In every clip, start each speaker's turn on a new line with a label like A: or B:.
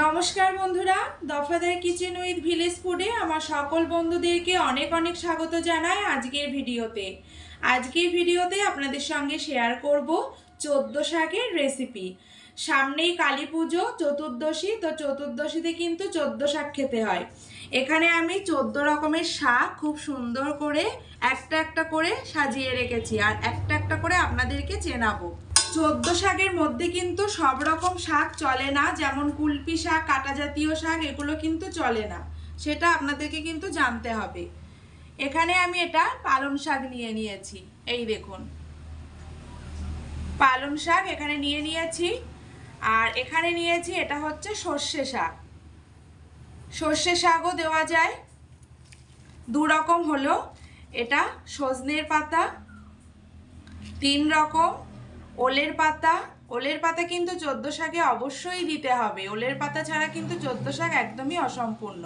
A: নমস্কার বন্ধুরা, দফাদার kitchen with village ফুডে আমার সকল বন্ধুদেরকে অনেক অনেক স্বাগত জানাই আজকের ভিডিওতে। আজকের ভিডিওতে আপনাদের সঙ্গে শেয়ার করব চোদ্দ শাকের রেসিপি সামনেই কালী পুজো, চতুর্দশী, তো চতুর্দশীতে কিন্তু চোদ্দ শাক খেতে হয়। এখানে আমি চোদ্দ রকমের শাক খুব সুন্দর করে একটা একটা করে সাজিয়ে রেখেছি আর একটা একটা করে আপনাদেরকে চেনাবো। চোদ্দ শাকের মধ্যে কিন্তু সব রকম শাক চলে না, যেমন কুলপি শাক কাটা জাতীয় শাক, এগুলো কিন্তু চলে না। সেটা আপনাদেরকে কিন্তু জানতে হবে। এখানে আমি এটা পালং শাক নিয়ে নিয়েছি। এই দেখুন। পালং শাক এখানে নিয়ে নিয়েছি। আর এখানে নিয়েছি এটা হচ্ছে সর্ষে শাক। সর্ষে শাকও দেওয়া যায়। দু রকম হলো। এটা সজনের পাতা, তিন রকম ওলের পাতা ওলের পাতা কিন্তু চোদ্দ শাকে অবশ্যই দিতে হবে। ওলের পাতা ছাড়া কিন্তু চোদ্দ শাক একদমই অসম্পূর্ণ।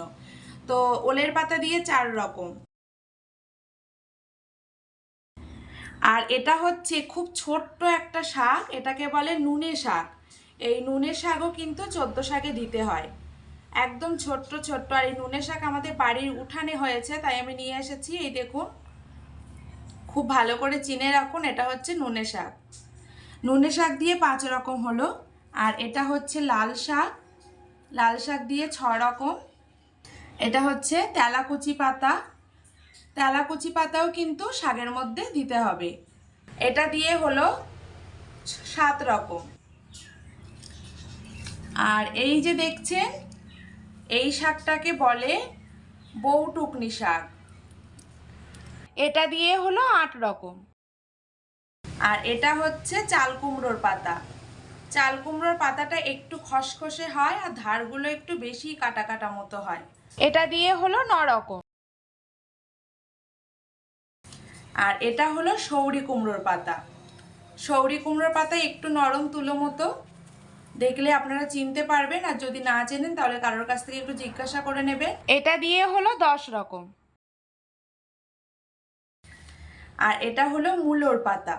A: তো ওলের পাতা দিয়ে চার রকম। আর এটা হচ্ছে খুব ছোট্ট একটা শাক, এটাকে বলে নুনে শাক। এই নুনে শাকও কিন্তু চোদ্দ শাকে দিতে হয়। একদম ছোট্ট ছোট্ট। আর এই নুনে শাক আমাদের বাড়ির উঠানে হয়েছে, তাই আমি নিয়ে এসেছি। এই দেখুন, খুব ভালো করে চিনে রাখুন, এটা হচ্ছে নুনে শাক। নুনে শাক দিয়ে পাঁচ রকম হলো, আর এটা হচ্ছে লাল শাক। লাল শাক দিয়ে ছ রকম। এটা হচ্ছে তেলাকুচি পাতা। তেলাকুচি পাতাও কিন্তু শাকের মধ্যে দিতে হবে। এটা দিয়ে হলো সাত রকম। আর এই যে দেখছেন, এই শাকটাকে বলে বউ টুকনি শাক। এটা দিয়ে হলো আট রকম। আর এটা হচ্ছে চাল কুমড়োর পাতা। চাল কুমড়োর পাতাটা একটু খসখসে হয় আর ধারগুলো একটু বেশি কাটা কাটা মতো হয়। এটা দিয়ে হলো ন রকম আর এটা হলো সৌরি কুমড়োর পাতা। সৌরি কুমড়োর পাতা একটু নরম তুলো মতো। দেখলে আপনারা চিনতে পারবেন আর যদি না চেনেন তাহলে কারোর কাছ থেকে একটু জিজ্ঞাসা করে নেবেন। এটা দিয়ে হলো দশ রকম। আর এটা হলো মূলোর পাতা।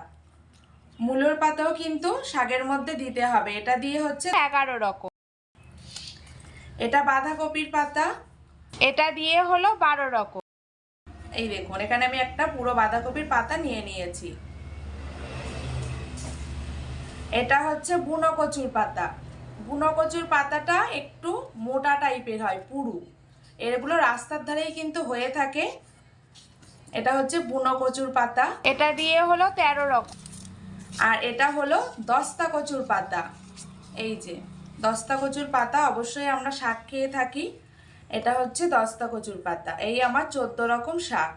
A: মূলোর পাতাও কিন্তু শাকের মধ্যে দিতে হবে। এটা দিয়ে হচ্ছে এগারো রকম। এটা বাঁধাকপির পাতা। এটা দিয়ে হলো বারো রকম। এই দেখুন এখানে আমি একটা পুরো বাঁধাকপির পাতা নিয়ে নিয়েছি। এটা হচ্ছে বুনো কচুর পাতা। বুনো কচুর পাতাটা একটু মোটা টাইপের হয় পুরু। এগুলো রাস্তার ধারেই কিন্তু হয়ে থাকে। এটা হচ্ছে বুনো কচুর পাতা। এটা দিয়ে হলো তেরো রকম। আর এটা হলো দস্তা কচুর পাতা। এই যে, দস্তা কচুর পাতা, অবশ্যই আমরা শাক খেয়ে থাকি। এটা হচ্ছে দস্তা কচুর পাতা, এই আমার চোদ্দ রকম শাক।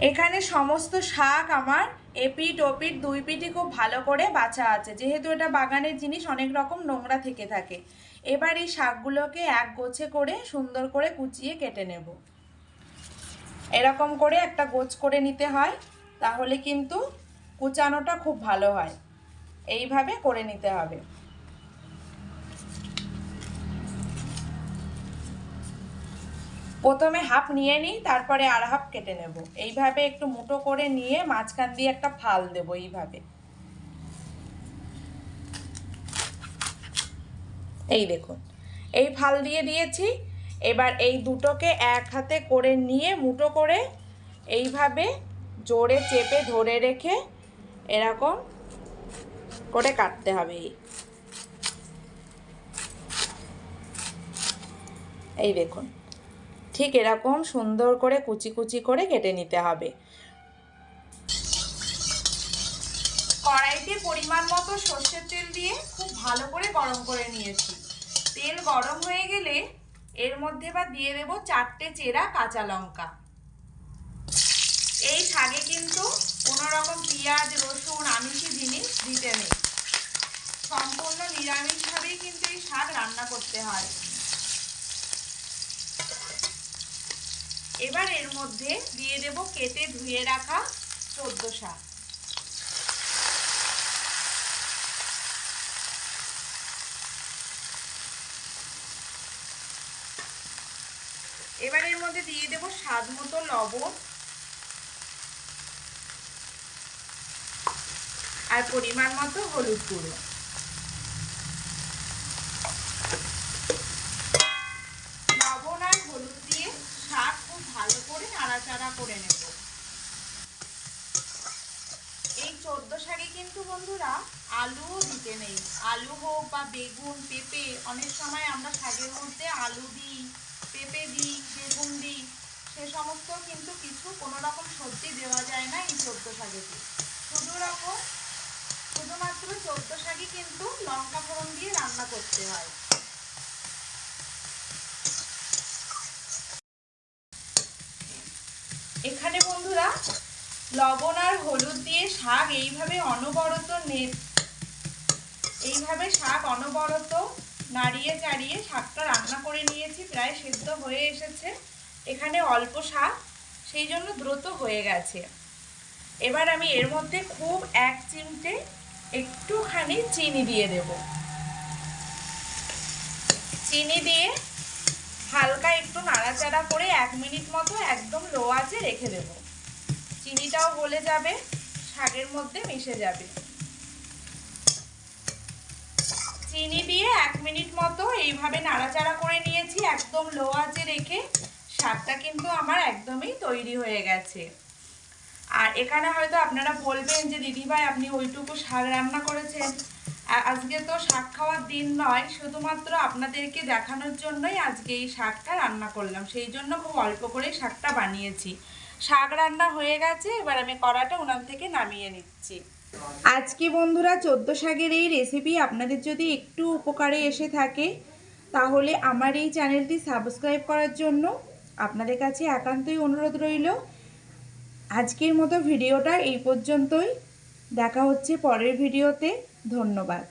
A: এখানে সমস্ত শাক আমার এপিট ওপিট দুই পিঠই খুব ভালো করে বাছা আছে। যেহেতু এটা বাগানের জিনিস, অনেক রকম নোংরা থেকে থাকে। এবার এই শাকগুলোকে এক গোছে করে সুন্দর করে কুচিয়ে কেটে নেব। এরকম করে একটা গোছ করে নিতে হয়, তাহলে কিন্তু কুচানোটা খুব ভালো হয়। এইভাবে করে নিতে হবে। প্রথমে হাফ নিয়ে নিই, তারপরে আর হাফ কেটে নেব। এইভাবে একটু মুটো করে নিয়ে মাঝখান দিয়ে একটা ফাল দেব এইভাবে। এই দেখুন, এই ফাল দিয়ে দিয়েছি। এবার এই দুটোকে এক হাতে করে নিয়ে মুটো করে এইভাবে জোরে চেপে ধরে রেখে এরকম করে কাটতে হবে। এই দেখুন, ঠিক এরকম সুন্দর করে কুচি কুচি করে কেটে নিতে হবে। কড়াইতে পরিমাণ মতো সর্ষের তেল দিয়ে খুব ভালো করে গরম করে নিয়েছি। তেল গরম হয়ে গেলে এর মধ্যে বা দিয়ে দেব চারটে চেরা কাঁচা লঙ্কা। এই শাকে কিন্তু কোনো রকম পেঁয়াজ, রসুন, আমিষি জিনিস দিতে নেই। সম্পূর্ণ নিরামিষভাবেই কিন্তু এই শাক রান্না করতে হয়। এবার এর মধ্যে দিয়ে দেব কেটে ধুয়ে রাখা চোদ্দ শাক। এবার এর মধ্যে দিয়ে দেব স্বাদ মতো লবণ। আর পরিমাণ মতো হলুদ গুঁড়ো। লবণ আর হলুদ দিয়ে শাক খুব ভালো করে নাড়াচাড়া করে নেব। এই চোদ্দ শাকে কিন্তু বন্ধুরা আলুও দিতে নেই। আলু হোক বা বেগুন, পেঁপে, অনেক সময় আমরা শাকের মধ্যে আলু দিই, পেঁপে দিই, বেগুন দিই, সে সমস্ত কিন্তু কিছু কোনো রকম সবজি দেওয়া যায় না এই চোদ্দ শাকেতে। শুধু রকম শুধুমাত্র চোদ্দ শাকই কিন্তু লঙ্কা ফোড়ন দিয়ে রান্না করতে হয়। এখানে বন্ধুরা, লবণ আর হলুদ দিয়ে শাক এইভাবে অনবরত নে এইভাবে শাক অনবরত নাড়িয়ে চাড়িয়ে শাকটা রান্না করে নিয়েছি, প্রায় সেদ্ধ হয়ে এসেছে। এখানে অল্প শাক, সেই জন্য দ্রুত হয়ে গেছে। এবার আমি এর মধ্যে খুব এক চিমটে একটুখানি চিনি দিয়ে দেব। চিনি দিয়ে হালকা একটু নাড়াচাড়া করে এক মিনিট মতো একদম লো আঁচে রেখে দেব। চিনিটাও গলে যাবে, শাকের মধ্যে মিশে যাবে। চিনি দিয়ে এক মিনিট মতো এইভাবে নাড়াচাড়া করে নিয়েছি, একদম লো আঁচে রেখে। শাকটা কিন্তু আমার একদমই তৈরি হয়ে গেছে। আর এখানে হয়তো আপনারা বলবেন যে, দিদিভাই, আপনি ওইটুকু শাক রান্না করেছেন। আজকে তো শাক খাওয়ার দিন নয়, শুধুমাত্র আপনাদেরকে দেখানোর জন্যই আজকে এই শাকটা রান্না করলাম। সেই জন্য খুব অল্প করেই শাকটা বানিয়েছি। শাক রান্না হয়ে গেছে, এবার আমি কড়াটা উনান থেকে নামিয়ে নিচ্ছি। আজকে বন্ধুরা, চোদ্দ শাকের এই রেসিপি আপনাদের যদি একটু উপকারে এসে থাকে, তাহলে আমার এই চ্যানেলটি সাবস্ক্রাইব করার জন্য আপনাদের কাছে একান্তই অনুরোধ রইল। আজকের মতো ভিডিওটা এই পর্যন্তই। দেখা হচ্ছে পরের ভিডিওতে। ধন্যবাদ।